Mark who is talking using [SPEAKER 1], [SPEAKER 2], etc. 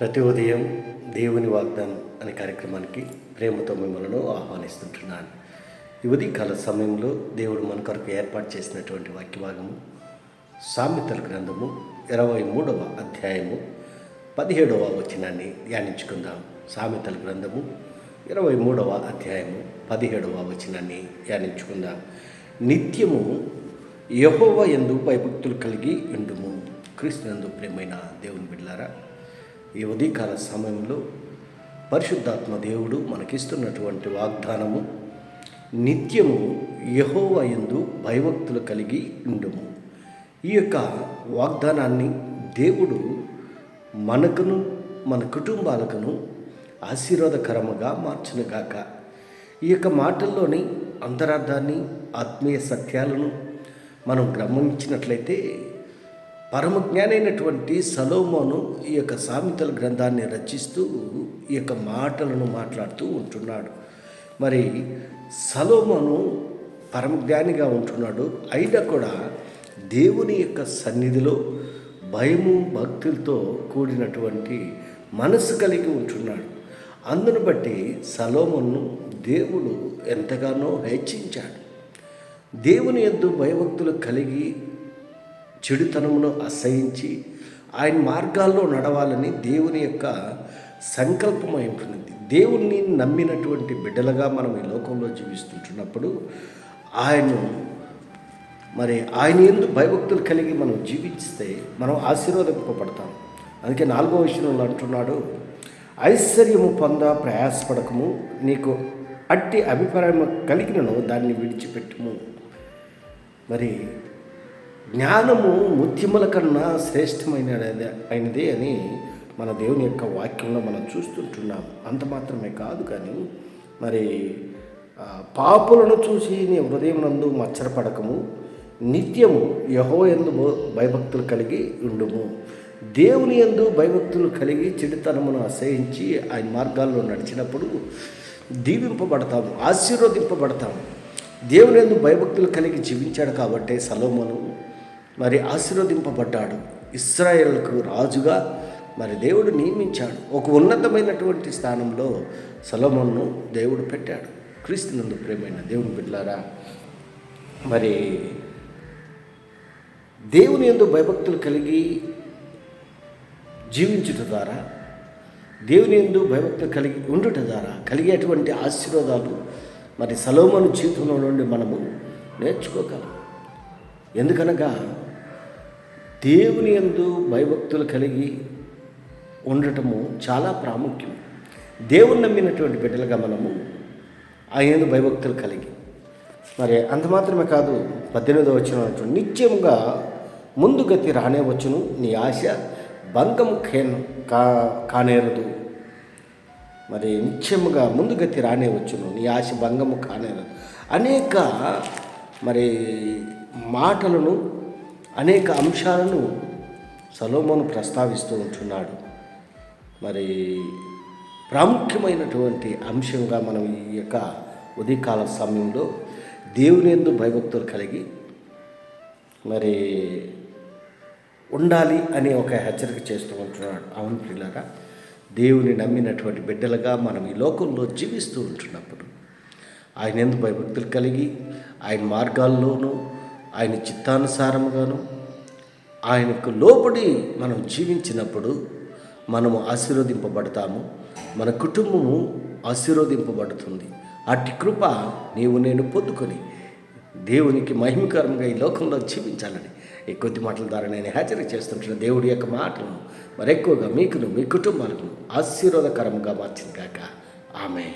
[SPEAKER 1] ప్రతి ఉదయం దేవుని వాగ్దానం అనే కార్యక్రమానికి ప్రేమతో మిమ్మల్ని ఆహ్వానిస్తుంటున్నాను. యువతి కాల సమయంలో దేవుడు మన కొరకు ఏర్పాటు చేసినటువంటి వాక్యభాగము సామెతల గ్రంథము ఇరవై మూడవ అధ్యాయము పదిహేడవ వచనాన్ని ధ్యానించుకుందాం. సామెతల గ్రంథము ఇరవై మూడవ అధ్యాయము పదిహేడవ వచనాన్ని ధ్యానించుకుందాం. నిత్యము యహోవ ఎందు భయభక్తులు కలిగి ఉండుము. క్రీస్తునందు ప్రేమైన దేవుని బిడ్డారా ఈ ఉదయకాల సమయంలో పరిశుద్ధాత్మ దేవుడు మనకిస్తున్నటువంటి వాగ్దానము నిత్యము యహోవయందు భయభక్తులు కలిగి ఉండము. ఈ యొక్క వాగ్దానాన్ని దేవుడు మనకును మన కుటుంబాలకును ఆశీర్వాదకరముగా మార్చునుగాక. ఈ యొక్క మాటల్లోని అంతరార్థాన్ని ఆత్మీయ సత్యాలను మనం గమనించినట్లయితే పరమజ్ఞానైనటువంటి సలోమోను ఈ యొక్క సామెతల గ్రంథాన్ని రచిస్తూ ఈ యొక్క మాటలను మాట్లాడుతూ ఉంటున్నాడు. మరి సలోమోను పరమజ్ఞానిగా ఉంటున్నాడు. అయినా కూడా దేవుని యొక్క సన్నిధిలో భయము భక్తులతో కూడినటువంటి మనసు కలిగి ఉంటున్నాడు. అందును బట్టి సలోమను దేవుడు ఎంతగానో హెచ్చించాడు. దేవుని ఎందు భయభక్తులు కలిగి చెడుతనమును అసహించి ఆయన మార్గాల్లో నడవాలని దేవుని యొక్క సంకల్పమై ఉంటుంది దేవుణ్ణి నమ్మినటువంటి బిడ్డలుగా మనం ఈ లోకంలో జీవిస్తుంటున్నప్పుడు ఆయన మరి ఆయన ఎందు భయభక్తులు కలిగి మనం జీవిస్తే మనం ఆశీర్వదింపబడతాం. అందుకే నాలుగో విషయంలో అంటున్నాడు ఐశ్వర్యము పొంద ప్రయాసపడకము నీకు అట్టి అభిప్రాయం కలిగినను దాన్ని విడిచిపెట్టుము. మరి జ్ఞానము ముత్యముల కన్నా శ్రేష్టమైన అయినది అని మన దేవుని యొక్క వాక్యంలో మనం చూస్తుంటున్నాం. అంత మాత్రమే కాదు కానీ మరి పాపులను చూసి నీ హృదయం నందు మచ్చరపడకము నిత్యము యహో ఎందు భయభక్తులు కలిగి ఉండుము. దేవుని ఎందు భయభక్తులు కలిగి చెడుతనమును అసహించి ఆయన మార్గాల్లో నడిచినప్పుడు దీవింపబడతాము ఆశీర్వదింపబడతాము దేవుని ఎందు భయభక్తులు కలిగి జీవించాడు కాబట్టి సలోమను మరి ఆశీర్వదింపబడ్డాడు. ఇస్రాయేళ్ళకు రాజుగా మరి దేవుడు నియమించాడు. ఒక ఉన్నతమైనటువంటి స్థానంలో సలోమన్ను దేవుడు పెట్టాడు. క్రీస్తునందు ప్రేమైన దేవుని బిడ్డారా మరి దేవుని ఎందు భయభక్తులు కలిగి జీవించుట ద్వారా దేవుని ఎందు భయభక్తులు కలిగి ఉండుట ద్వారా కలిగేటువంటి ఆశీర్వాదాలు మరి సలోమను జీవితంలో నుండి మనము నేర్చుకోగలం. ఎందుకనగా దేవుని ఎందు భయభక్తులు కలిగి ఉండటము చాలా ప్రాముఖ్యం. దేవుని నమ్మినటువంటి బిడ్డలుగా మనము ఆయన భయభక్తులు కలిగి. మరి అంత మాత్రమే కాదు పద్దెనిమిదో వచ్చిన నిత్యముగా ముందు గతి రానే వచ్చును నీ ఆశ భంగము ఖేన్ కా కానేరదు. మరి నిత్యముగా ముందు గతి రానే వచ్చును నీ ఆశ భంగము కానేరదు. అనేక మరి మాటలను అనేక అంశాలను సలోమోను ప్రస్తావిస్తూ ఉంటున్నాడు. మరి ప్రాముఖ్యమైనటువంటి అంశంగా మనం ఈ యొక్క ఉదయకాల సమయంలో దేవుని ఎందు భయభక్తులు కలిగి మరి ఉండాలి అని ఒక హెచ్చరిక చేస్తూ ఉంటున్నాడు. అవును పిల్లగా దేవుని నమ్మినటువంటి బిడ్డలుగా మనం ఈ లోకంలో జీవిస్తూ ఉంటున్నప్పుడు ఆయన ఎందు భయభక్తులు కలిగి ఆయన మార్గాల్లోనూ ఆయన చిత్తానుసారముగాను ఆయనకు లోబడి మనం జీవించినప్పుడు మనము ఆశీర్వదింపబడతాము మన కుటుంబము ఆశీర్వదింపబడుతుంది. అట్టి కృప నీవు నేను పొందుకొని దేవునికి మహిమకరంగా ఈ లోకంలో జీవించాలని ఈ కొద్ది మాటల ద్వారా నేను హాజరు చేస్తుంటున్న దేవుడి యొక్క మాటలను మరెక్కువగా మీకును మీ కుటుంబాలకు ఆశీర్వాదకరంగా మార్చింది కాక ఆమె